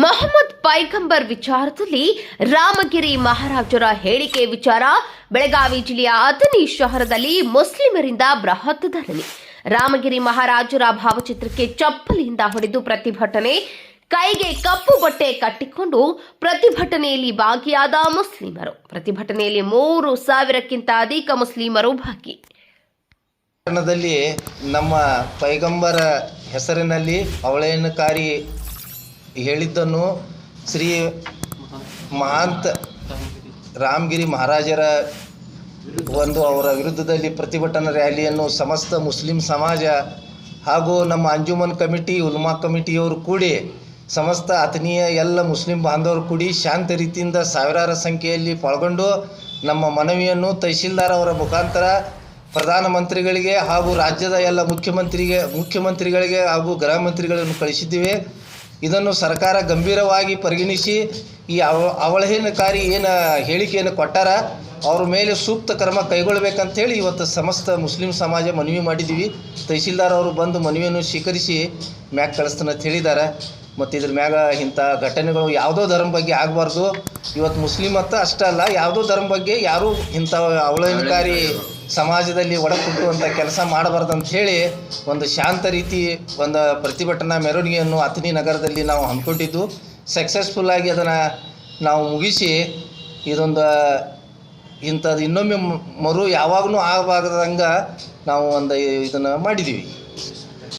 ಮೊಹಮ್ಮದ್ ಪೈಗಂಬರ್ ವಿಚಾರದಲ್ಲಿ ರಾಮಗಿರಿ ಮಹಾರಾಜರ ಹೇಳಿಕೆ ವಿಚಾರ ಬೆಳಗಾವಿ ಜಿಲ್ಲೆಯ ಅಥಣಿ ಶಹರದಲ್ಲಿ ಮುಸ್ಲಿಮರಿಂದ ಬೃಹತ್ ಧರಣಿ. ರಾಮಗಿರಿ ಮಹಾರಾಜರ ಭಾವಚಿತ್ರಕ್ಕೆ ಚಪ್ಪಲಿಯಿಂದ ಹೊಡೆದು ಪ್ರತಿಭಟನೆ, ಕೈಗೆ ಕಪ್ಪು ಬಟ್ಟೆ ಕಟ್ಟಿಕೊಂಡು ಪ್ರತಿಭಟನೆಯಲ್ಲಿ ಭಾಗಿಯಾದ ಮುಸ್ಲಿಮರು. ಪ್ರತಿಭಟನೆಯಲ್ಲಿ ಮೂರು ಸಾವಿರಕ್ಕಿಂತ ಅಧಿಕ ಮುಸ್ಲಿಮರು ಭಾಗಿ. ನಮ್ಮ ಪೈಗಂಬರ ಹೆಸರಿನಲ್ಲಿ ಅವಳೇನಕಾರಿ ಹೇಳಿದ್ದನ್ನು ಶ್ರೀ ಮಹಾಂತ ರಾಮಗಿರಿ ಮಹಾರಾಜರ ಒಂದು ಅವರ ವಿರುದ್ಧದಲ್ಲಿ ಪ್ರತಿಭಟನಾ ರ್ಯಾಲಿಯನ್ನು ಸಮಸ್ತ ಮುಸ್ಲಿಂ ಸಮಾಜ ಹಾಗೂ ನಮ್ಮ ಅಂಜುಮನ್ ಕಮಿಟಿ, ಉಲ್ಮಾ ಕಮಿಟಿಯವರು ಕೂಡಿ ಸಮಸ್ತ ಆತ್ಮೀಯ ಎಲ್ಲ ಮುಸ್ಲಿಂ ಬಾಂಧವರು ಕೂಡಿ ಶಾಂತ ರೀತಿಯಿಂದ ಸಾವಿರಾರು ಸಂಖ್ಯೆಯಲ್ಲಿ ಪಾಲ್ಗೊಂಡು ನಮ್ಮ ಮನವಿಯನ್ನು ತಹಶೀಲ್ದಾರ್ ಅವರ ಮುಖಾಂತರ ಪ್ರಧಾನಮಂತ್ರಿಗಳಿಗೆ ಹಾಗೂ ರಾಜ್ಯದ ಎಲ್ಲ ಮುಖ್ಯಮಂತ್ರಿಗೆ, ಮುಖ್ಯಮಂತ್ರಿಗಳಿಗೆ ಹಾಗೂ ಗೃಹ ಮಂತ್ರಿಗಳನ್ನು ಕಳಿಸಿದ್ದೇವೆ. ಇದನ್ನು ಸರ್ಕಾರ ಗಂಭೀರವಾಗಿ ಪರಿಗಣಿಸಿ ಈ ಅವ ಅವಳಹೀನಕಾರಿ ಏನು ಹೇಳಿಕೆಯನ್ನು ಕೊಟ್ಟಾರ, ಅವ್ರ ಮೇಲೆ ಸೂಕ್ತ ಕ್ರಮ ಕೈಗೊಳ್ಳಬೇಕಂತೇಳಿ ಇವತ್ತು ಸಮಸ್ತ ಮುಸ್ಲಿಂ ಸಮಾಜ ಮನವಿ ಮಾಡಿದ್ದೀವಿ. ತಹಸೀಲ್ದಾರ್ ಅವರು ಬಂದು ಮನವಿಯನ್ನು ಸ್ವೀಕರಿಸಿ ಮ್ಯಾಗ ಕಳಿಸ್ತಾನೆ ಅಂತ ಹೇಳಿದ್ದಾರೆ ಮತ್ತು ಇದ್ರ ಮ್ಯಾಗ ಇಂಥ ಘಟನೆಗಳು ಯಾವುದೋ ಧರ್ಮ ಬಗ್ಗೆ ಆಗಬಾರ್ದು. ಇವತ್ತು ಮುಸ್ಲಿಮ್ ಅಂತ ಅಷ್ಟೇ ಅಲ್ಲ ಯಾವುದೋ ಧರ್ಮ ಬಗ್ಗೆ ಯಾರೂ ಇಂಥ ಅವಹೇಳನಕಾರಿ ಸಮಾಜದಲ್ಲಿ ಒಡಕುಟ್ಟುವಂಥ ಕೆಲಸ ಮಾಡಬಾರ್ದು ಅಂತ ಹೇಳಿ ಒಂದು ಶಾಂತ ರೀತಿ ಒಂದು ಪ್ರತಿಭಟನಾ ಮೆರವಣಿಗೆಯನ್ನು ಅಥಣಿ ನಗರದಲ್ಲಿ ನಾವು ಹಮ್ಮಿಕೊಂಡಿದ್ದು ಸಕ್ಸಸ್ಫುಲ್ಲಾಗಿ ಅದನ್ನು ನಾವು ಮುಗಿಸಿ ಇದೊಂದು ಇಂಥದ್ದು ಇನ್ನೊಮ್ಮೆ ಮರು ಯಾವಾಗಲೂ ಆಗಬಾರ್ದಂಗೆ ನಾವು ಒಂದು ಇದನ್ನು ಮಾಡಿದ್ದೀವಿ